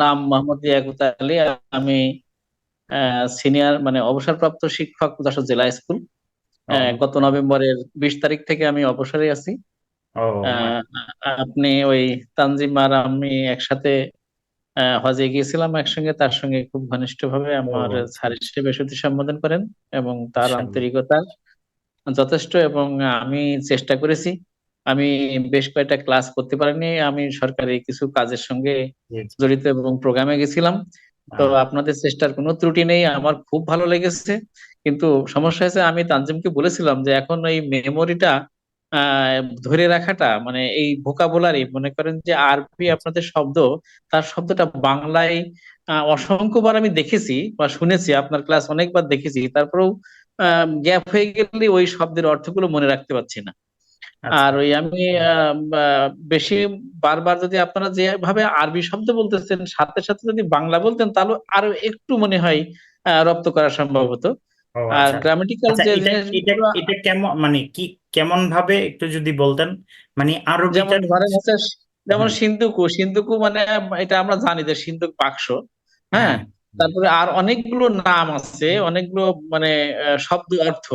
নাম মোহাম্মদ ইয়াকুত আলী আমি সিনিয়র মানে অবসরপ্রাপ্ত শিক্ষক যশোর জেলা স্কুল। গত নভেম্বরের বিশ তারিখ থেকে আমি অবসরে আছি। আপনি ওই তানজিম আর আমি একসাথে হজে গিয়েছিলাম একসঙ্গে। তার সঙ্গে খুব ঘনিষ্ঠভাবে আমার স্যার হিসেবে সত্যি সম্বোধন করেন এবং তার আন্তরিকতা যথেষ্ট এবং আমি চেষ্টা করেছি। আমি বেশ কয়েকটা ক্লাস করতে পারিনি। আমি সরকারি কিছু কাজের সঙ্গে জড়িত এবং প্রোগ্রামে গেছিলাম। তো আপনাদের চেষ্টার কোনো ত্রুটি নেই আমার খুব ভালো লেগেছে। কিন্তু সমস্যা হয়েছে আমি তানজিমকে বলেছিলাম যে এখন এই মেমোরিটা আহ ধরে রাখাটা মানে এই ভোকাবুলারি মনে করেন যে আরবি আপনাদের শব্দ তার শব্দটা বাংলায় অসংখ্যবার আমি দেখেছি বা শুনেছি আপনার ক্লাস অনেকবার দেখেছি। তারপরেও গ্যাপ হয়ে গেলে ওই শব্দের অর্থগুলো মনে রাখতে পারছি না। আর ওই আমি বেশি বারবার যদি আপনারা যেভাবে আরবি শব্দ বলতেছেন সাথে সাথে যদি বাংলা বলতেন তাহলে আরও একটু মনে হয় আহ, রপ্ত করা সম্ভব হতো। আর আচ্ছা। গ্রামাটিক্যাল আচ্ছা যে এটা কেমন মানে কি কেমন ভাবে একটু যদি বলতেন? মানে আরও যেমন ধরেন হচ্ছে যেমন সিন্ধুকু সিন্ধুকু মানে এটা আমরা জানি যে সিন্ধুক বাক্স হ্যাঁ? হ্যাঁ। তারপরে আর অনেকগুলো নাম আছে অনেকগুলো মানে শব্দ অর্থ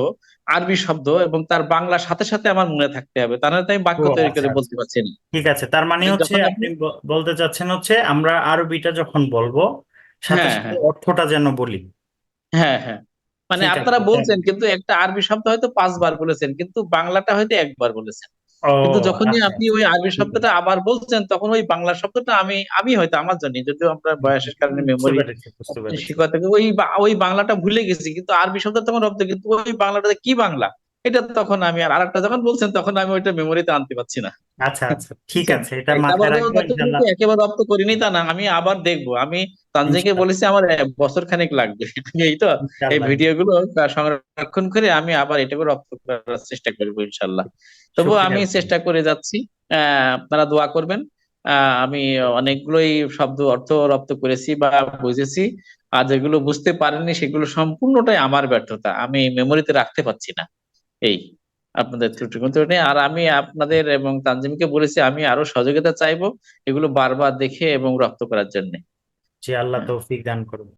আরবি শব্দ এবং তার বাংলার সাথে সাথে আমার মনে থাকতে হবে। তা নাহলে তো আমি বাক্য তৈরি আচ্ছা করে আচ্ছা। বলতে পারছি না। ঠিক আছে তার মানে হচ্ছে আপনি বলতে চাচ্ছেন হচ্ছে আমরা আরবিটা যখন বলব সাথে হ্যাঁ সাথে হ্যাঁ। অর্থটা যেন বলি। হ্যাঁ হ্যাঁ। মানে আপনারা হ্যাঁ। বলছেন কিন্তু একটা আরবি শব্দ হয়তো পাঁচবার বলেছেন কিন্তু বাংলাটা হয়তো একবার বলেছেন। কিন্তু যখনই আচ্ছা। আপনি ওই আরবি শব্দটা আবার বলছেন তখন ওই বাংলা শব্দটা আমি আমি হয়তো আমার জন্য যদিও আপনার বয়সের কারণে মেমোরি থেকে ওই ওই বাংলাটা ভুলে গেছি কিন্তু আরবি শব্দ তখন রপ্ত কিন্তু ওই বাংলাটা কি বাংলা? এটা তখন আমি আর আরেকটা যখন বলছেন তখন আমি ওইটা মেমোরিতে আনতে পারছি না। আচ্ছা আচ্ছা। ঠিক আছে এটা মাথায় রাখব ইনশাল্লাহ। যতটুকু একেবারে রপ্ত করিনি তা না আমি আবার দেখব। আমি তানজিকে বলেছি আমার বছর খানেক লাগবে। এই তো এই ইনশাল্লাহ। ভিডিও গুলো সংরক্ষণ করে আমি আবার এটাকে রপ্ত করার চেষ্টা করব ইনশাল্লাহ। তবুও আমি চেষ্টা করে যাচ্ছি। আহ আপনারা দোয়া করবেন। আহ আমি অনেকগুলোই শব্দ অর্থ রপ্ত করেছি বা বুঝেছি। আর যেগুলো বুঝতে পারিনি সেগুলো সম্পূর্ণটাই আমার ব্যর্থতা। আমি মেমোরিতে রাখতে পারছি না। এই। আপনাদের ত্রুটি নেই। আর আমি আপনাদের এবং তানজিমকে বলেছি আমি আরও সহযোগিতা চাইব এগুলো বারবার দেখে এবং রপ্ত করার জন্য। জি আল্লাহ তৌফিক দান করুন।